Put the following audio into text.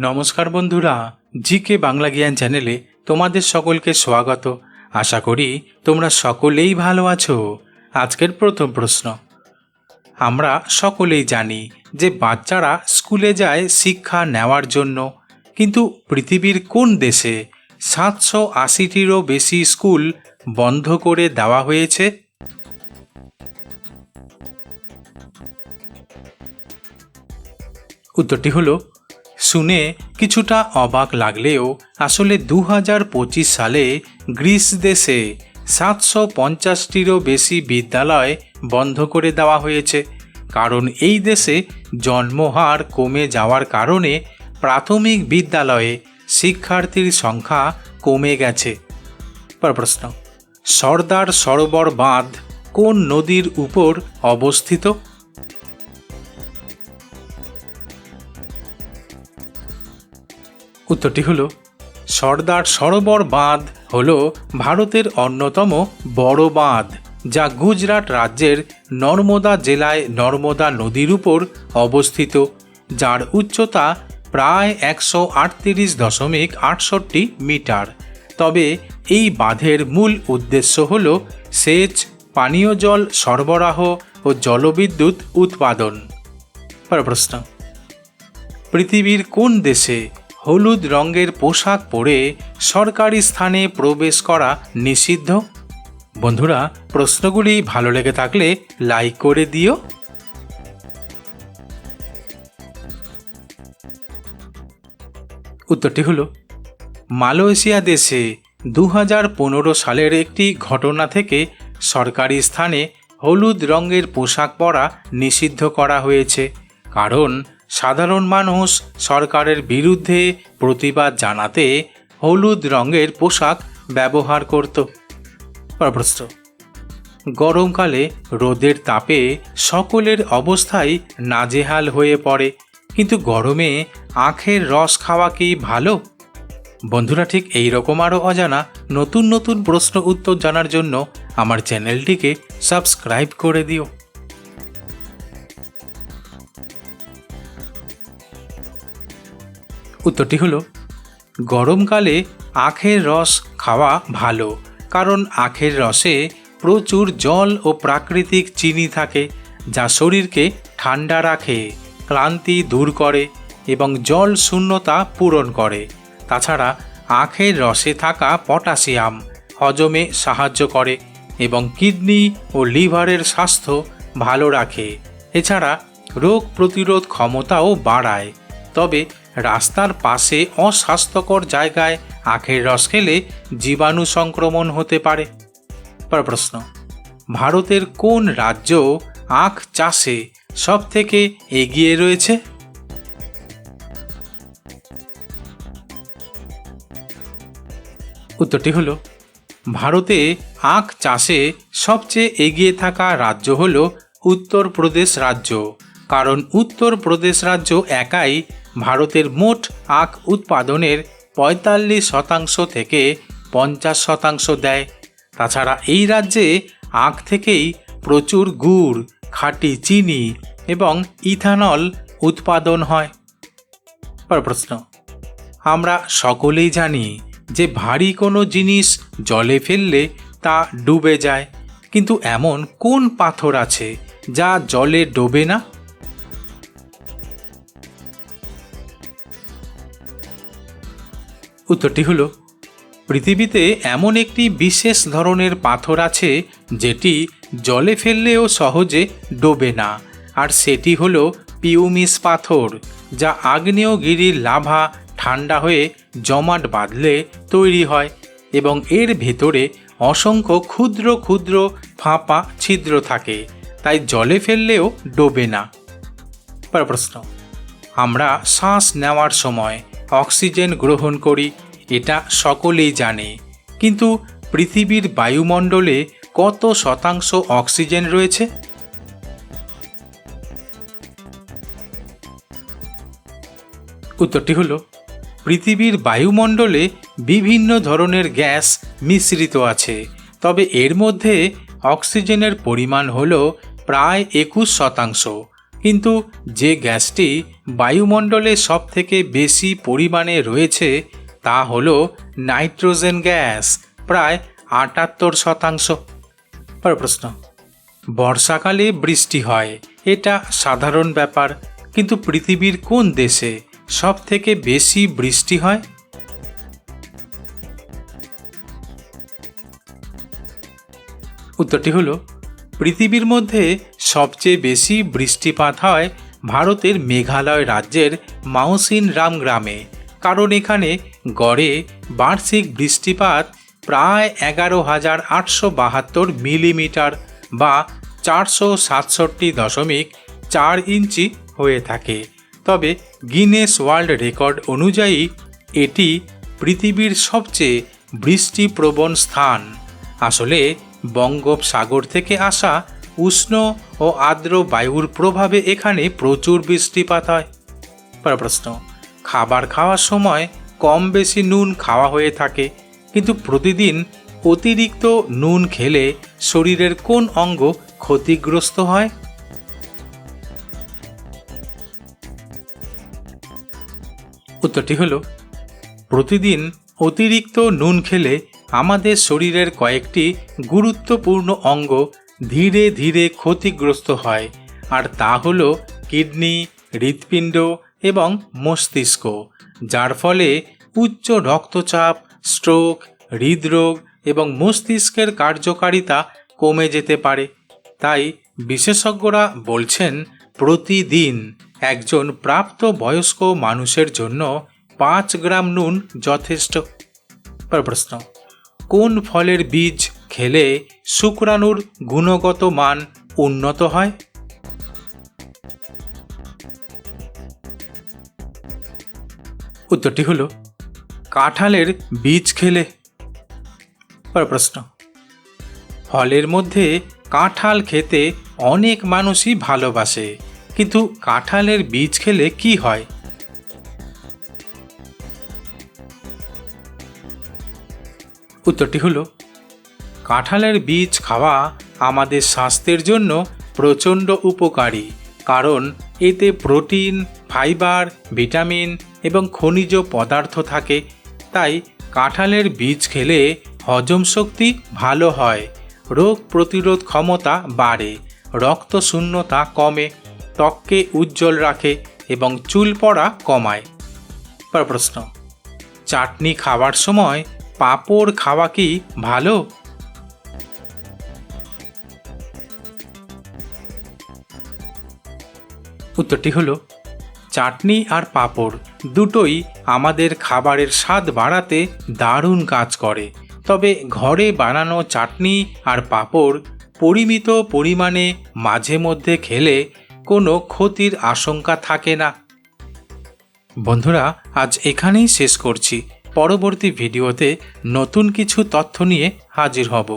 নমস্কার বন্ধুরা জিকে বাংলা জ্ঞান চ্যানেলে তোমাদের সকলকে স্বাগত। আশা করি তোমরা সকলেই ভালো আছো। আজকের প্রথম প্রশ্ন। আমরা সকলেই জানি যে বাচ্চারা স্কুলে যায় শিক্ষা নেওয়ার জন্য, কিন্তু পৃথিবীর কোন দেশে সাতশো আশিটিরও বেশি স্কুল বন্ধ করে দেওয়া হয়েছে? উত্তরটি হলো শুনে কিছুটা অবাক লাগলেও আসলে দু হাজার পঁচিশ সালে গ্রিস দেশে সাতশো পঞ্চাশটিরও বেশি বিদ্যালয় বন্ধ করে দেওয়া হয়েছে। কারণ এই দেশে জন্মহার কমে যাওয়ার কারণে প্রাথমিক বিদ্যালয়ে শিক্ষার্থীর সংখ্যা কমে গেছে। পর প্রশ্ন, সর্দার সরোবর বাঁধ কোন নদীর উপর অবস্থিত? উত্তরটি হলো, সর্দার সরোবর বাঁধ হল ভারতের অন্যতম বড় বাঁধ, যা গুজরাট রাজ্যের নর্মদা জেলায় নর্মদা নদীর উপর অবস্থিত, যার উচ্চতা প্রায় একশো আটত্রিশ দশমিক আটষট্টি মিটার। তবে এই বাঁধের মূল উদ্দেশ্য হল সেচ, পানীয় জল সরবরাহ ও জলবিদ্যুৎ উৎপাদন। পর প্রশ্ন, পৃথিবীর কোন দেশে হলুদ রঙের পোশাক পরে সরকারি স্থানে প্রবেশ করা নিষিদ্ধ? বন্ধুরা, প্রশ্নগুলি ভালো লেগে থাকলে লাইক করে দিও। উত্তরটি হলো, মালয়েশিয়া দেশে দু হাজার পনেরো সালের একটি ঘটনা থেকে সরকারি স্থানে হলুদ রঙের পোশাক পরা নিষিদ্ধ করা হয়েছে। কারণ সাধারণ মানুষ সরকারের বিরুদ্ধে প্রতিবাদ জানাতে হলুদ রঙের পোশাক ব্যবহার করত। প্রশ্ন গরমকালে রোদের তাপে সকলের অবস্থাই নাজেহাল হয়ে পড়ে, কিন্তু গরমে আখের রস খাওয়া কি ভালো? বন্ধুরা, ঠিক এই রকম আরও অজানা নতুন নতুন প্রশ্ন উত্তর জানার জন্য আমার চ্যানেলটিকে সাবস্ক্রাইব করে দিও। উত্তরটি হলো, গরমকালে আখের রস খাওয়া ভালো, কারণ আখের রসে প্রচুর জল ও প্রাকৃতিক চিনি থাকে, যা শরীরকে ঠান্ডা রাখে, ক্লান্তি দূর করে এবং জল শূন্যতা পূরণ করে। তাছাড়া আখের রসে থাকা পটাশিয়াম হজমে সাহায্য করে এবং কিডনি ও লিভারের স্বাস্থ্য ভালো রাখে। এছাড়া রোগ প্রতিরোধ ক্ষমতাও বাড়ায়। তবে রাস্তার পাশে অস্বাস্থ্যকর জায়গায় আখের রস খেলে জীবাণু সংক্রমণ হতে পারে। পর প্রশ্ন, ভারতের কোন রাজ্য আখ চাষে সব থেকে এগিয়ে রয়েছে? উত্তরটি হল, ভারতে আখ চাষে সবচেয়ে এগিয়ে থাকা রাজ্য হল উত্তরপ্রদেশ রাজ্য। উত্তরপ্রদেশ রাজ্য একাই ভারতের মোট আখ উৎপাদনের পঁয়তাল্লিশ শতাংশ থেকে পঞ্চাশ শতাংশ দেয়। তাছাড়া এই রাজ্যে আখ থেকেই প্রচুর গুড়, খাঁটি চিনি এবং ইথানল উৎপাদন হয়। পর প্রশ্ন। আমরা সকলেই জানি যে ভারী কোনো জিনিস জলে ফেললে তা ডুবে যায়, কিন্তু এমন কোন পাথর আছে যা জলে ডোবে না? উত্তরটি হলো, পৃথিবীতে এমন একটি বিশেষ ধরনের পাথর আছে যেটি জলে ফেললেও সহজে ডোবে না, আর সেটি হলো পিউমিস পাথর, যা আগ্নেয়গিরির লাভা ঠান্ডা হয়ে জমাট বাঁধলে তৈরি হয় এবং এর ভেতরে অসংখ্য ক্ষুদ্র ক্ষুদ্র ফাঁপা ছিদ্র থাকে, তাই জলে ফেললেও ডোবে না। পর প্রশ্ন, আমরা শ্বাস নেওয়ার সময় অক্সিজেন গ্রহণ করি এটা সকলেই জানে। কিন্তু পৃথিবীর বায়ুমণ্ডলে কত শতাংশ অক্সিজেন রয়েছে? উত্তরটি হলো, পৃথিবীর বায়ুমণ্ডলে বিভিন্ন ধরনের গ্যাস মিশ্রিত আছে, তবে এর মধ্যে অক্সিজেনের পরিমাণ হল প্রায় একুশ শতাংশ। কিন্তু যে গ্যাসটি বায়ুমণ্ডলে সবথেকে বেশি পরিমাণে রয়েছে তা হল নাইট্রোজেন গ্যাস, প্রায় আটাত্তর শতাংশ। পরের প্রশ্ন। বর্ষাকালে বৃষ্টি হয়, এটা সাধারণ ব্যাপার, কিন্তু পৃথিবীর কোন দেশে সব থেকে বেশি বৃষ্টি হয়? উত্তরটি হলো, পৃথিবীর মধ্যে সবচেয়ে বেশি বৃষ্টিপাত হয় ভারতের মেঘালয় রাজ্যের মাউসিন রাম গ্রামে। কারণ এখানে গড়ে বার্ষিক বৃষ্টিপাত প্রায় এগারো হাজার আটশো বাহাত্তর মিলিমিটার বা চারশো সাতষট্টি দশমিক চার ইঞ্চি হয়ে থাকে। তবে গিনেস ওয়ার্ল্ড রেকর্ড অনুযায়ী এটি পৃথিবীর সবচেয়ে বৃষ্টিপ্রবণ স্থান। আসলে বঙ্গোপসাগর থেকে আসা উষ্ণ ও আর্দ্র বায়ুর প্রভাবে এখানে প্রচুর বৃষ্টিপাত হয়। প্রশ্ন। খাবার খাওয়ার সময় কম বেশি নুন খাওয়া হয়ে থাকে। কিন্তু প্রতিদিন অতিরিক্ত নুন খেলে শরীরের কোন অঙ্গ ক্ষতিগ্রস্ত হয়? উত্তরটি হলো, প্রতিদিন অতিরিক্ত নুন খেলে আমাদের শরীরের কয়েকটি গুরুত্বপূর্ণ অঙ্গ ধীরে ধীরে ক্ষতিগ্রস্ত হয়। আর তা হল কিডনি, হৃৎপিণ্ড এবং মস্তিষ্ক, যার ফলে উচ্চ রক্তচাপ স্ট্রোক হৃদরোগ এবং মস্তিষ্কের কার্যকারিতা কমে যেতে পারে। তাই বিশেষজ্ঞরা বলছেন, প্রতিদিন একজন প্রাপ্ত বয়স্ক মানুষের জন্য পাঁচ গ্রাম নুন যথেষ্ট। প্রশ্ন, কোন ফলের বীজ খেলে শুক্রাণুর গুণগত মান উন্নত হয়? উত্তরটি হলো, কাঁঠালের বীজ খেলে। পর প্রশ্ন, ফলের মধ্যে কাঁঠাল খেতে অনেক মানুষই ভালোবাসে, কিন্তু কাঁঠালের বীজ খেলে কি হয়? উত্তরটি হলো, কাঁঠালের বীজ খাওয়া আমাদের স্বাস্থ্যের জন্য প্রচণ্ড উপকারী, কারণ এতে প্রোটিন, ফাইবার, ভিটামিন এবং খনিজ পদার্থ থাকে, তাই কাঁঠালের বীজ খেলে হজম শক্তি ভালো হয়, রোগ প্রতিরোধ ক্ষমতা বাড়ে, রক্ত শূন্যতা কমে, ত্বককে উজ্জ্বল রাখে এবং চুল পড়া কমায়। পর প্রশ্ন, চাটনি খাওয়ার সময় পাঁপড় খাওয়া কি ভালো? উত্তরটি হলো চাটনি আর পাঁপড় দুটোই আমাদের খাবারের স্বাদ বাড়াতে দারুণ কাজ করে। তবে ঘরে বানানো চাটনি আর পাঁপড় পরিমিত পরিমাণে মাঝে মধ্যে খেলে কোনো ক্ষতির আশঙ্কা থাকে না। বন্ধুরা, আজ এখানেই শেষ করছি। পরবর্তী ভিডিওতে নতুন কিছু তথ্য নিয়ে হাজির হব।